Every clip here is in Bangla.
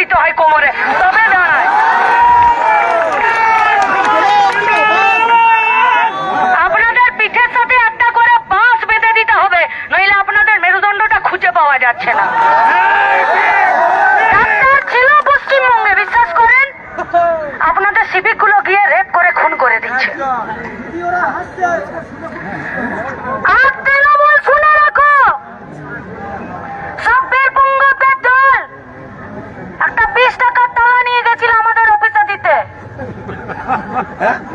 দিতে হয় কোমরে। তবে দাঁড়ায়। আপনাদের পিঠের সাথে একটা করে বাঁশ বেঁধে দিতে হবে, নইলে আপনাদের মেরুদণ্ডটা খুঁজে পাওয়া যাচ্ছে না। পশ্চিমবঙ্গে, বিশ্বাস করেন? আপনাদের সিভিকগুলো গিয়ে রেপ করে খুন করে দিচ্ছে। Huh?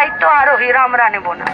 দায়িত্ব আরোহীর আমরা নেব না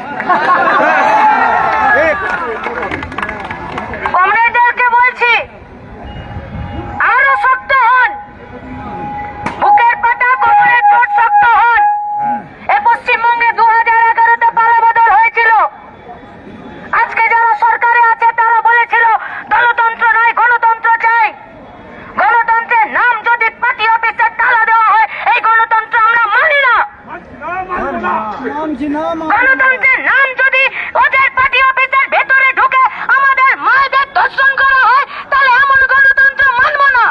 গণতন্ত্রের নাম যদি ওদের পার্টি অফিসের ভেতরে ঢুকে আমাদের মায়েদের ধর্ষণ করা হয়, তাহলে এমন গণতন্ত্র মানব না।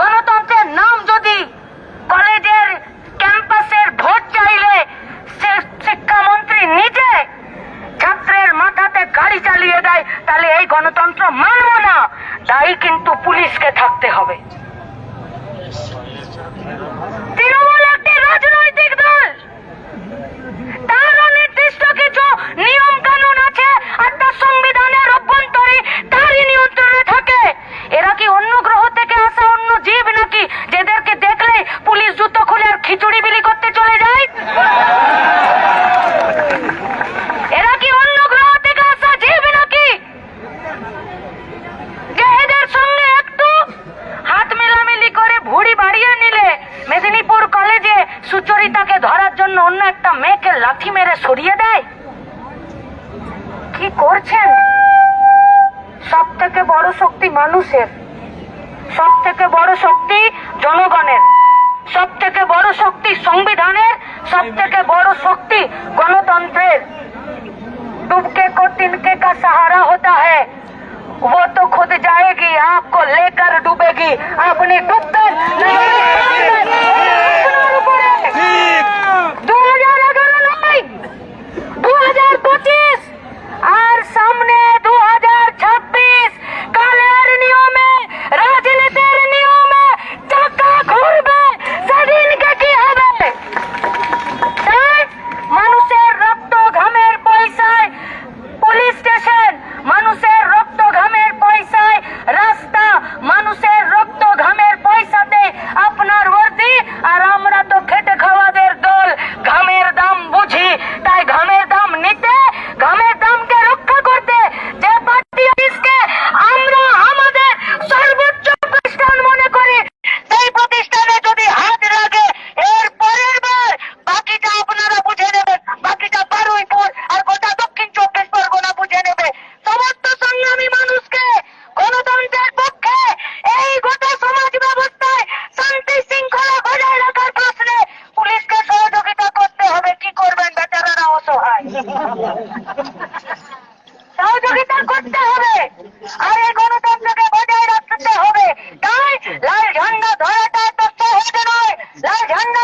গণতন্ত্রের নাম যদি কলেজের ক্যাম্পাসের ভোট চাইলে শিক্ষামন্ত্রী নিজে ছাত্রের মাথাতে গাড়ি চালিয়ে দেয়, তাহলে এই গণতন্ত্র মানব না। তাই কিন্তু পুলিশকে থাকতে হবে। লাথি মেরে সরিয়ে দেয়? কি করছেন? সব থেকে বড় শক্তি মানুষের। সব থেকে বড় শক্তি জনগণের। সব থেকে বড় শক্তি সংবিধানের। সব থেকে বড় শক্তি গণতন্ত্রের। ডুবকে কো তিনকে কা সাহারা হতা হ্যাঁ वो तो खुद जाएगी आपको लेकर डूबेगी अपनी डूबकर সহযোগিতা করতে হবে। আর এই গণতন্ত্রকে বজায় রাখতে হবে। তাই লাল ঝান্ডা ধরাটা তো সহজ নয়। লাল ঝান্ডা